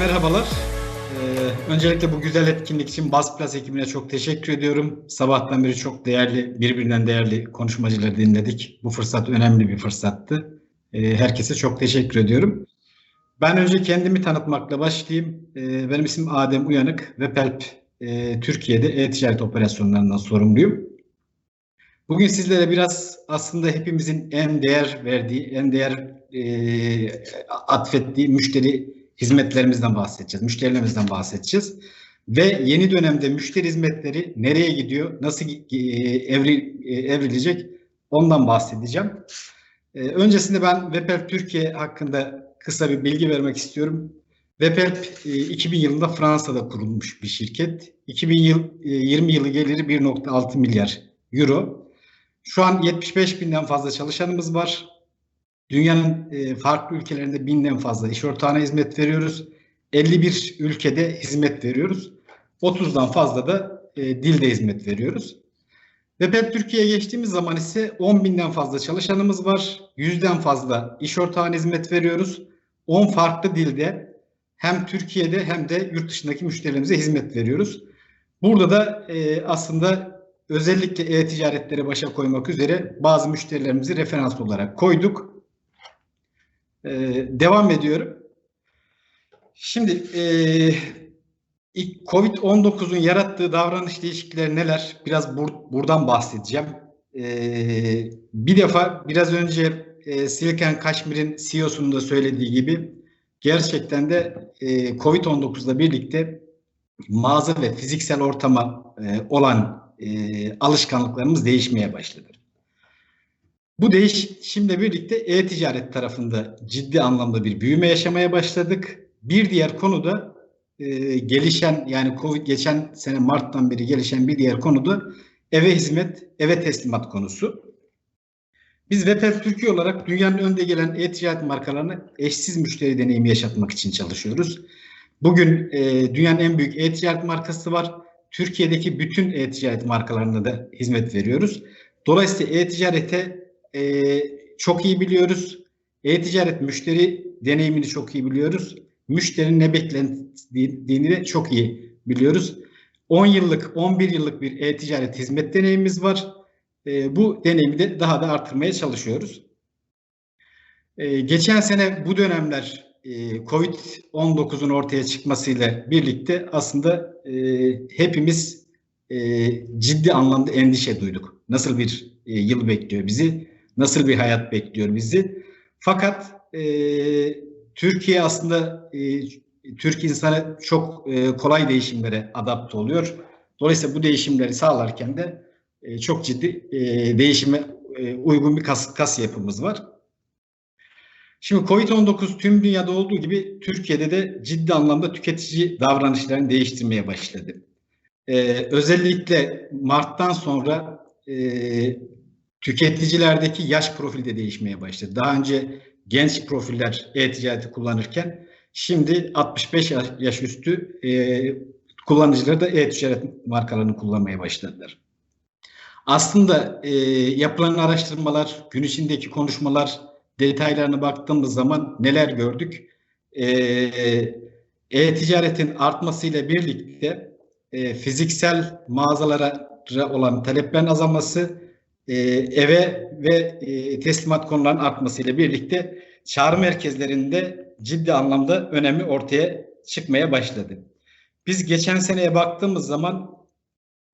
Merhabalar. Ee, öncelikle bu güzel etkinlik için Bas Plus ekibine çok teşekkür ediyorum. Sabahtan beri çok değerli, birbirinden değerli konuşmacıları dinledik. Bu fırsat önemli bir fırsattı. Ee, herkese çok teşekkür ediyorum. Ben önce kendimi tanıtmakla başlayayım. Ee, benim ismim Adem Uyanık ve PELP e, Türkiye'de e-ticaret operasyonlarından sorumluyum. Bugün sizlere biraz aslında hepimizin en değer verdiği, en değer e, atfettiği müşteri hizmetlerimizden bahsedeceğiz, müşterilerimizden bahsedeceğiz. Ve yeni dönemde müşteri hizmetleri nereye gidiyor, nasıl e, evri, e, evrilecek ondan bahsedeceğim. E, öncesinde ben Webhelp Türkiye hakkında kısa bir bilgi vermek istiyorum. Webhelp 2000 yılında Fransa'da kurulmuş bir şirket. 2020 yılı geliri 1.6 milyar euro. Şu an 75 binden fazla çalışanımız var. Dünyanın e, farklı ülkelerinde binden fazla iş ortağına hizmet veriyoruz. 51 ülkede hizmet veriyoruz. 30'dan fazla da e, dilde hizmet veriyoruz. Ve PEP Türkiye'ye geçtiğimiz zaman ise 10 binden fazla çalışanımız var. 100'den fazla iş ortağına hizmet veriyoruz. 10 farklı dilde hem Türkiye'de hem de yurt dışındaki müşterilerimize hizmet veriyoruz. Burada da e, aslında özellikle e-ticaretleri başa koymak üzere bazı müşterilerimizi referans olarak koyduk. Ee, devam ediyorum. Şimdi e, Covid-19'un yarattığı davranış değişiklikleri neler? Biraz bur buradan bahsedeceğim. E, bir defa biraz önce e, Silicon Kashmir'in CEO'sunun da söylediği gibi gerçekten de e, Covid-19'la birlikte mağaza ve fiziksel ortama e, olan e, alışkanlıklarımız değişmeye başladı. Bu değişimle birlikte e-ticaret tarafında ciddi anlamda bir büyüme yaşamaya başladık. Bir diğer konu da e, gelişen yani Covid geçen sene Mart'tan beri gelişen bir diğer konu da eve hizmet, eve teslimat konusu. Biz Webhelp Türkiye olarak dünyanın önde gelen e-ticaret markalarına eşsiz müşteri deneyimi yaşatmak için çalışıyoruz. Bugün e, dünyanın en büyük e-ticaret markası var. Türkiye'deki bütün e-ticaret markalarına da hizmet veriyoruz. Dolayısıyla e-ticarete e, çok iyi biliyoruz. E-ticaret müşteri deneyimini çok iyi biliyoruz. Müşterinin ne beklediğini de çok iyi biliyoruz. 10 yıllık, 11 yıllık bir e-ticaret hizmet deneyimimiz var. E, bu deneyimi de daha da artırmaya çalışıyoruz. E, geçen sene bu dönemler e, Covid-19'un ortaya çıkmasıyla birlikte aslında e, hepimiz e, ciddi anlamda endişe duyduk. Nasıl bir e, yıl bekliyor bizi? Nasıl bir hayat bekliyor bizi? Fakat e, Türkiye aslında e, Türk insanı çok e, kolay değişimlere adapte oluyor. Dolayısıyla bu değişimleri sağlarken de e, çok ciddi e, değişime e, uygun bir kas, kas yapımız var. Şimdi Covid-19 tüm dünyada olduğu gibi Türkiye'de de ciddi anlamda tüketici davranışlarını değiştirmeye başladı. Ee, özellikle Mart'tan sonra e, tüketicilerdeki yaş profili de değişmeye başladı. Daha önce genç profiller e-ticareti kullanırken şimdi 65 yaş üstü e, kullanıcıları da e-ticaret markalarını kullanmaya başladılar. Aslında e, yapılan araştırmalar, gün içindeki konuşmalar detaylarına baktığımız zaman neler gördük? E, e-ticaretin artmasıyla birlikte e, fiziksel mağazalara olan taleplerin azalması, e, eve ve e, teslimat konularının artmasıyla birlikte çağrı merkezlerinde ciddi anlamda önemi ortaya çıkmaya başladı. Biz geçen seneye baktığımız zaman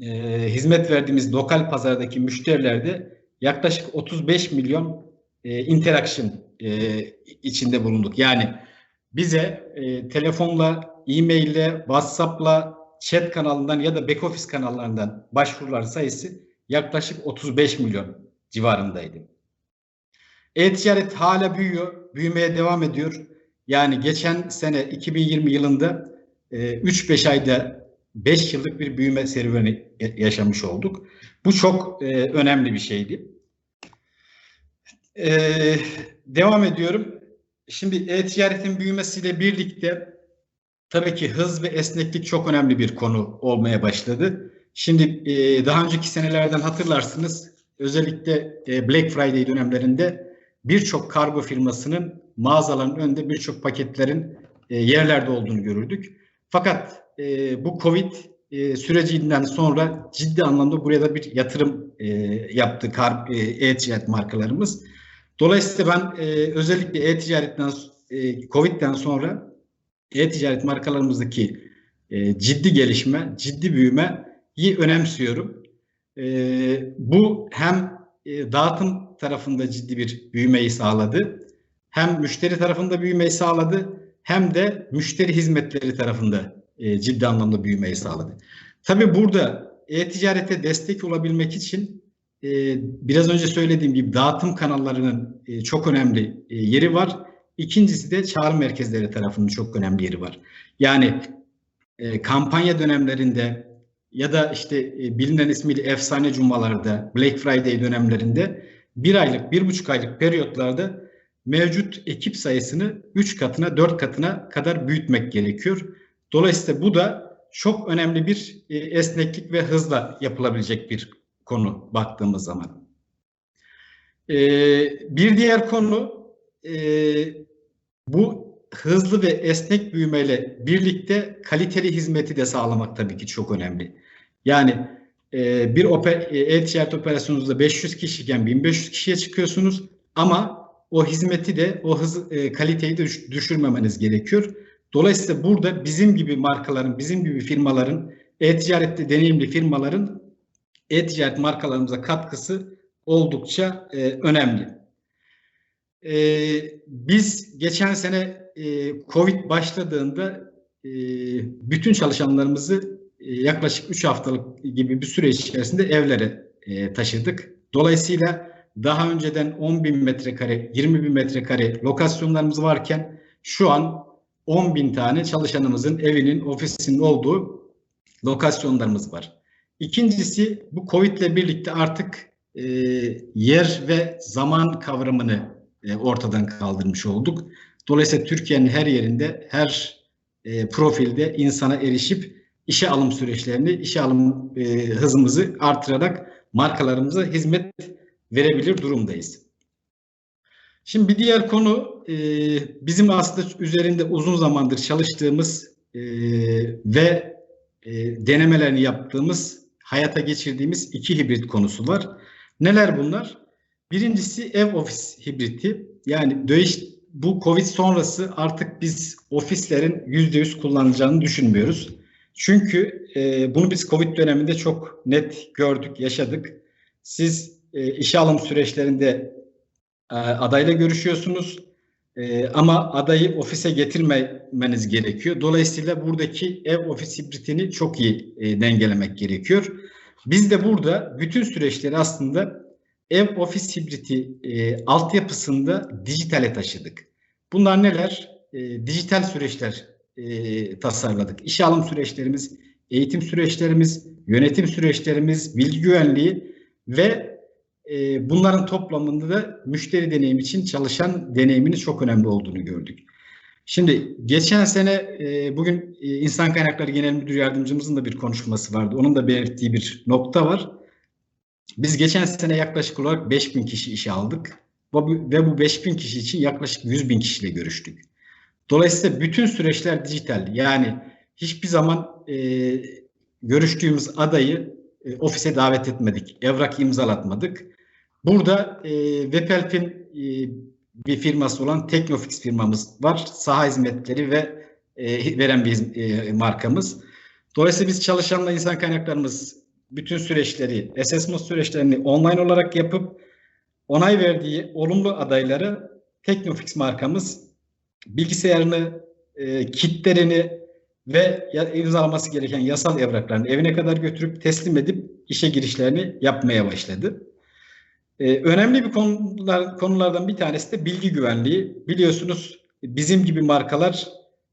e, hizmet verdiğimiz lokal pazardaki müşterilerde yaklaşık 35 milyon e, interaction e, içinde bulunduk. Yani bize e, telefonla, e-maille, WhatsApp'la, chat kanalından ya da back office kanallarından başvurular sayısı yaklaşık 35 milyon civarındaydı. E-ticaret hala büyüyor, büyümeye devam ediyor. Yani geçen sene 2020 yılında 3-5 ayda 5 yıllık bir büyüme serüveni yaşamış olduk. Bu çok önemli bir şeydi. Ee, devam ediyorum. Şimdi e-ticaretin büyümesiyle birlikte tabii ki hız ve esneklik çok önemli bir konu olmaya başladı. Şimdi e, daha önceki senelerden hatırlarsınız özellikle e, Black Friday dönemlerinde birçok kargo firmasının mağazaların önünde birçok paketlerin e, yerlerde olduğunu görürdük. Fakat e, bu Covid e, sürecinden sonra ciddi anlamda buraya da bir yatırım e, yaptı e, e-ticaret markalarımız. Dolayısıyla ben e, özellikle e-ticaretten e, Covid'den sonra e-ticaret markalarımızdaki e, ciddi gelişme, ciddi büyümeyi önemsiyorum. E, bu hem e, dağıtım tarafında ciddi bir büyümeyi sağladı, hem müşteri tarafında büyümeyi sağladı, hem de müşteri hizmetleri tarafında e, ciddi anlamda büyümeyi sağladı. Tabii burada e-ticarete destek olabilmek için e, biraz önce söylediğim gibi dağıtım kanallarının e, çok önemli e, yeri var. İkincisi de çağrı merkezleri tarafının çok önemli yeri var. Yani e, kampanya dönemlerinde ya da işte e, bilinen ismiyle efsane cumalarda, Black Friday dönemlerinde bir aylık, bir buçuk aylık periyotlarda mevcut ekip sayısını üç katına, dört katına kadar büyütmek gerekiyor. Dolayısıyla bu da çok önemli bir e, esneklik ve hızla yapılabilecek bir konu baktığımız zaman. E, bir diğer konu bu hızlı ve esnek büyümeyle birlikte kaliteli hizmeti de sağlamak tabii ki çok önemli. Yani e, bir e-ticaret operasyonunuzda 500 kişiyken 1500 kişiye çıkıyorsunuz ama o hizmeti de o hız e, kaliteyi de düşürmemeniz gerekiyor. Dolayısıyla burada bizim gibi markaların, bizim gibi firmaların, e-ticarette deneyimli firmaların e-ticaret markalarımıza katkısı oldukça e, önemli. E, biz geçen sene e, Covid başladığında e, bütün çalışanlarımızı e, yaklaşık 3 haftalık gibi bir süre içerisinde evlere e, taşıdık. Dolayısıyla daha önceden 10 bin metrekare, 20 bin metrekare lokasyonlarımız varken şu an 10 bin tane çalışanımızın evinin, ofisinin olduğu lokasyonlarımız var. İkincisi bu Covid ile birlikte artık e, yer ve zaman kavramını e, ortadan kaldırmış olduk. Dolayısıyla Türkiye'nin her yerinde, her e, profilde insana erişip işe alım süreçlerini, işe alım e, hızımızı artırarak markalarımıza hizmet verebilir durumdayız. Şimdi bir diğer konu e, bizim aslında üzerinde uzun zamandır çalıştığımız e, ve e, denemelerini yaptığımız, hayata geçirdiğimiz iki hibrit konusu var. Neler bunlar? Birincisi ev ofis hibriti. Yani döş, bu Covid sonrası artık biz ofislerin yüzde yüz kullanılacağını düşünmüyoruz. Çünkü e, bunu biz Covid döneminde çok net gördük, yaşadık. Siz e, işe alım süreçlerinde e, adayla görüşüyorsunuz e, ama adayı ofise getirmemeniz gerekiyor. Dolayısıyla buradaki ev ofis hibritini çok iyi e, dengelemek gerekiyor. Biz de burada bütün süreçleri aslında ev ofis hibriti e, altyapısında dijitale taşıdık. Bunlar neler? E, dijital süreçler e, tasarladık. İşe alım süreçlerimiz, eğitim süreçlerimiz, yönetim süreçlerimiz, bilgi güvenliği ve e, bunların toplamında da müşteri deneyim için çalışan deneyiminin çok önemli olduğunu gördük. Şimdi geçen sene e, bugün e, İnsan Kaynakları Genel Müdür Yardımcımızın da bir konuşması vardı. Onun da belirttiği bir nokta var. Biz geçen sene yaklaşık olarak 5000 kişi işe aldık ve bu 5000 kişi için yaklaşık 100 bin kişiyle görüştük. Dolayısıyla bütün süreçler dijital. Yani hiçbir zaman e, görüştüğümüz adayı e, ofise davet etmedik. Evrak imzalatmadık. Burada e, Webhelp'in e, bir firması olan Teknofix firmamız var. Saha hizmetleri ve e, veren bir e, markamız. Dolayısıyla biz çalışanla insan kaynaklarımız bütün süreçleri, assessment süreçlerini online olarak yapıp onay verdiği olumlu adayları Teknofix markamız bilgisayarını, e, kitlerini ve imzalaması gereken yasal evraklarını evine kadar götürüp teslim edip işe girişlerini yapmaya başladı. Ee, önemli bir konular, konulardan bir tanesi de bilgi güvenliği. Biliyorsunuz bizim gibi markalar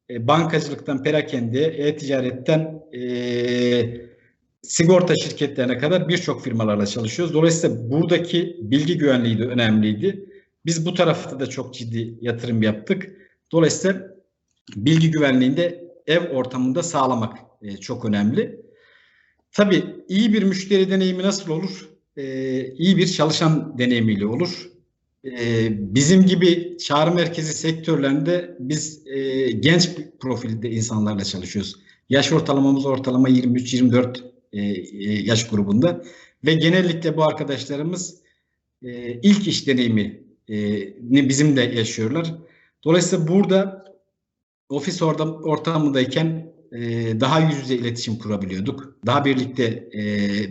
e, bankacılıktan perakende, e-ticaretten e, sigorta şirketlerine kadar birçok firmalarla çalışıyoruz. Dolayısıyla buradaki bilgi güvenliği de önemliydi. Biz bu tarafta da çok ciddi yatırım yaptık. Dolayısıyla bilgi güvenliğinde ev ortamında sağlamak e, çok önemli. Tabii iyi bir müşteri deneyimi nasıl olur? E, iyi bir çalışan deneyimiyle olur. e, bizim gibi çağrı merkezi sektörlerinde biz e, genç profilde insanlarla çalışıyoruz. Yaş ortalamamız ortalama 23-24 e, e, yaş grubunda ve genellikle bu arkadaşlarımız e, ilk iş deneyimi e, bizim de yaşıyorlar. Dolayısıyla burada ofis ortamındayken e, daha yüz yüze iletişim kurabiliyorduk. Daha birlikte e,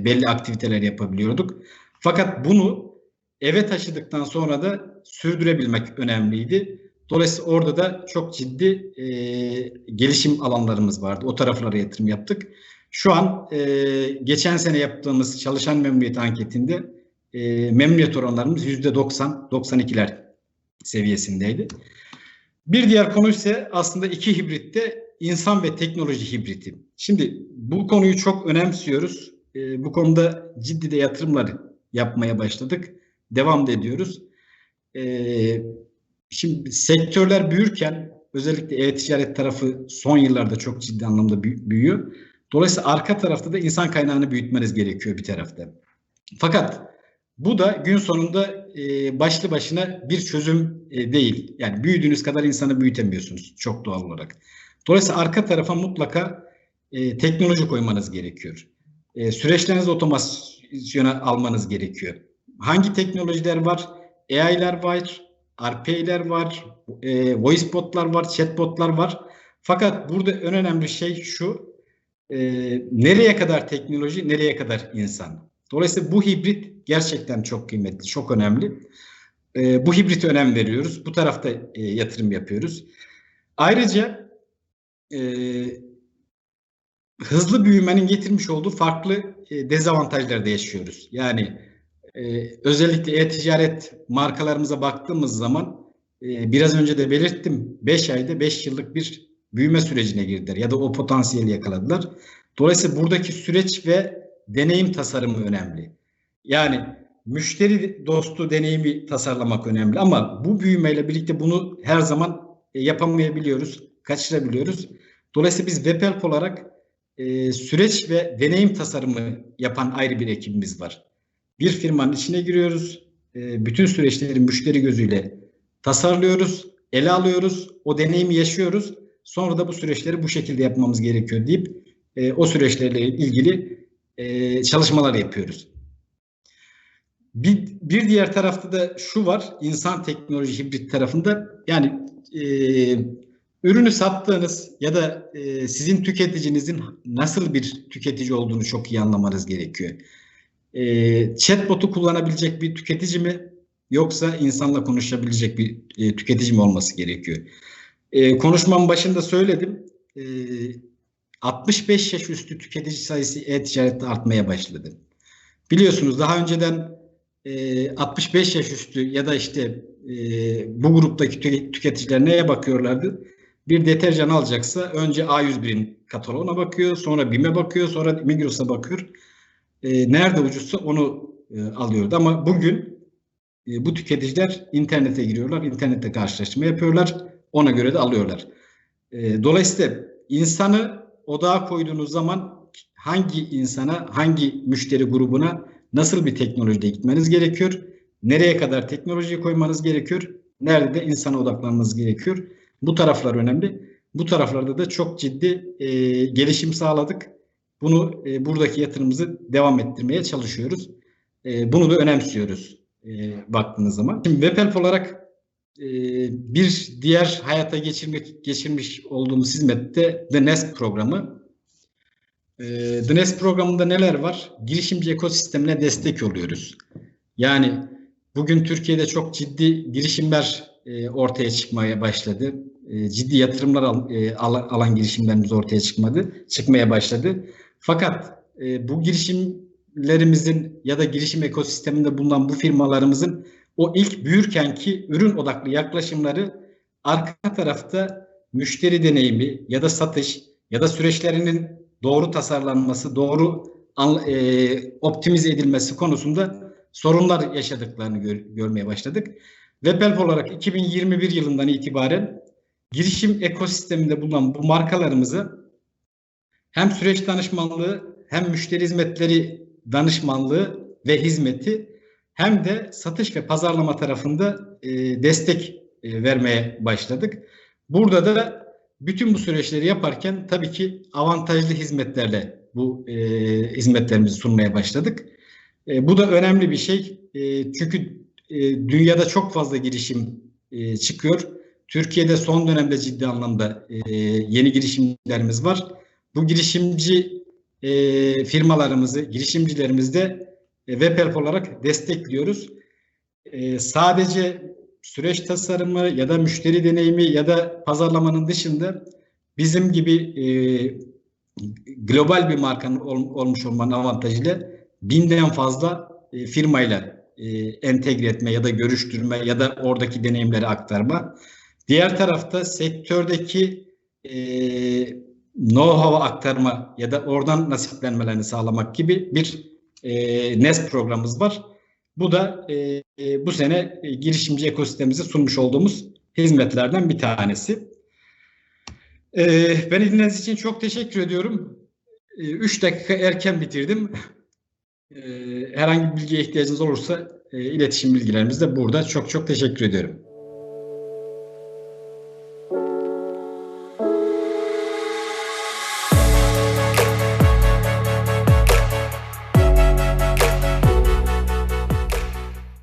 belli aktiviteler yapabiliyorduk. Fakat bunu eve taşıdıktan sonra da sürdürebilmek önemliydi. Dolayısıyla orada da çok ciddi e, gelişim alanlarımız vardı. O taraflara yatırım yaptık. Şu an e, geçen sene yaptığımız çalışan memnuniyet anketinde e, memnuniyet oranlarımız %90-92'ler seviyesindeydi. Bir diğer konu ise aslında iki hibritte insan ve teknoloji hibriti. Şimdi bu konuyu çok önemsiyoruz. E, bu konuda ciddi de yatırımlar yapmaya başladık. Devam da ediyoruz. E, şimdi sektörler büyürken özellikle e-ticaret tarafı son yıllarda çok ciddi anlamda büyüyor. Dolayısıyla arka tarafta da insan kaynağını büyütmeniz gerekiyor bir tarafta. Fakat bu da gün sonunda e, başlı başına bir çözüm e, değil. Yani büyüdüğünüz kadar insanı büyütemiyorsunuz çok doğal olarak. Dolayısıyla arka tarafa mutlaka e, teknoloji koymanız gerekiyor. E, süreçlerinizi otomasyona almanız gerekiyor. Hangi teknolojiler var? AI'ler var, RPA'ler var, e, voice botlar var, chatbotlar var. Fakat burada en önemli şey şu, e, nereye kadar teknoloji, nereye kadar insan? Dolayısıyla bu hibrit gerçekten çok kıymetli, çok önemli. E, bu hibrite önem veriyoruz. Bu tarafta e, yatırım yapıyoruz. Ayrıca e, hızlı büyümenin getirmiş olduğu farklı e, dezavantajlar da yaşıyoruz. Yani e, özellikle e-ticaret markalarımıza baktığımız zaman e, biraz önce de belirttim 5 ayda 5 yıllık bir büyüme sürecine girdiler ya da o potansiyeli yakaladılar. Dolayısıyla buradaki süreç ve deneyim tasarımı önemli. Yani müşteri dostu deneyimi tasarlamak önemli ama bu büyümeyle birlikte bunu her zaman e, yapamayabiliyoruz, kaçırabiliyoruz. Dolayısıyla biz Webhelp olarak e, süreç ve deneyim tasarımı yapan ayrı bir ekibimiz var. Bir firmanın içine giriyoruz, e, bütün süreçleri müşteri gözüyle tasarlıyoruz, ele alıyoruz, o deneyimi yaşıyoruz. Sonra da bu süreçleri bu şekilde yapmamız gerekiyor deyip e, o süreçlerle ilgili e, çalışmalar yapıyoruz. Bir, bir diğer tarafta da şu var, insan teknoloji hibrit tarafında yani e, ürünü sattığınız ya da e, sizin tüketicinizin nasıl bir tüketici olduğunu çok iyi anlamanız gerekiyor. E, chatbot'u kullanabilecek bir tüketici mi yoksa insanla konuşabilecek bir e, tüketici mi olması gerekiyor? E, konuşmamın başında söyledim. E, 65 yaş üstü tüketici sayısı e-ticarette artmaya başladı. Biliyorsunuz daha önceden e, 65 yaş üstü ya da işte e, bu gruptaki tüketiciler neye bakıyorlardı? Bir deterjan alacaksa önce A101'in kataloğuna bakıyor, sonra BİM'e bakıyor, sonra Migros'a bakıyor. E, nerede ucuzsa onu e, alıyordu. Ama bugün e, bu tüketiciler internete giriyorlar, internette karşılaştırma yapıyorlar, ona göre de alıyorlar. E, dolayısıyla insanı odağa koyduğunuz zaman hangi insana, hangi müşteri grubuna nasıl bir teknolojide gitmeniz gerekiyor? Nereye kadar teknolojiyi koymanız gerekiyor? Nerede de insana odaklanmanız gerekiyor? Bu taraflar önemli. Bu taraflarda da çok ciddi e, gelişim sağladık. Bunu e, buradaki yatırımımızı devam ettirmeye çalışıyoruz. E, bunu da önemsiyoruz e, baktığınız zaman. Şimdi Webhelp olarak e, bir diğer hayata geçirmek, geçirmiş olduğumuz hizmette The Nest programı. E, The Nest programında neler var? Girişimci ekosistemine destek oluyoruz. Yani bugün Türkiye'de çok ciddi girişimler e, ortaya çıkmaya başladı. E, ciddi yatırımlar e, alan girişimlerimiz ortaya çıkmadı, çıkmaya başladı. Fakat bu girişimlerimizin ya da girişim ekosisteminde bulunan bu firmalarımızın o ilk büyürkenki ürün odaklı yaklaşımları arka tarafta müşteri deneyimi ya da satış ya da süreçlerinin doğru tasarlanması, doğru e, optimize edilmesi konusunda sorunlar yaşadıklarını gör, görmeye başladık. Webhelp olarak 2021 yılından itibaren girişim ekosisteminde bulunan bu markalarımızı hem süreç danışmanlığı hem müşteri hizmetleri danışmanlığı ve hizmeti hem de satış ve pazarlama tarafında e, destek e, vermeye başladık. Burada da bütün bu süreçleri yaparken tabii ki avantajlı hizmetlerle bu e, hizmetlerimizi sunmaya başladık. E, bu da önemli bir şey. E, çünkü e, dünyada çok fazla girişim e, çıkıyor. Türkiye'de son dönemde ciddi anlamda e, yeni girişimlerimiz var. Bu girişimci e, firmalarımızı, girişimcilerimizi de e, WebHelp olarak destekliyoruz. E, sadece süreç tasarımı ya da müşteri deneyimi ya da pazarlamanın dışında bizim gibi e, global bir markanın ol, olmuş olmanın avantajıyla binden fazla e, firmayla e, entegre etme ya da görüştürme ya da oradaki deneyimleri aktarma. Diğer tarafta sektördeki e, know-how aktarma ya da oradan nasiplenmelerini sağlamak gibi bir e, NES programımız var. Bu da e, e, bu sene e, girişimci ekosistemimize sunmuş olduğumuz hizmetlerden bir tanesi. E, beni dinlediğiniz için çok teşekkür ediyorum. 3 e, dakika erken bitirdim. E, herhangi bir bilgiye ihtiyacınız olursa iletişim bilgilerimiz de burada. Çok çok teşekkür ediyorum.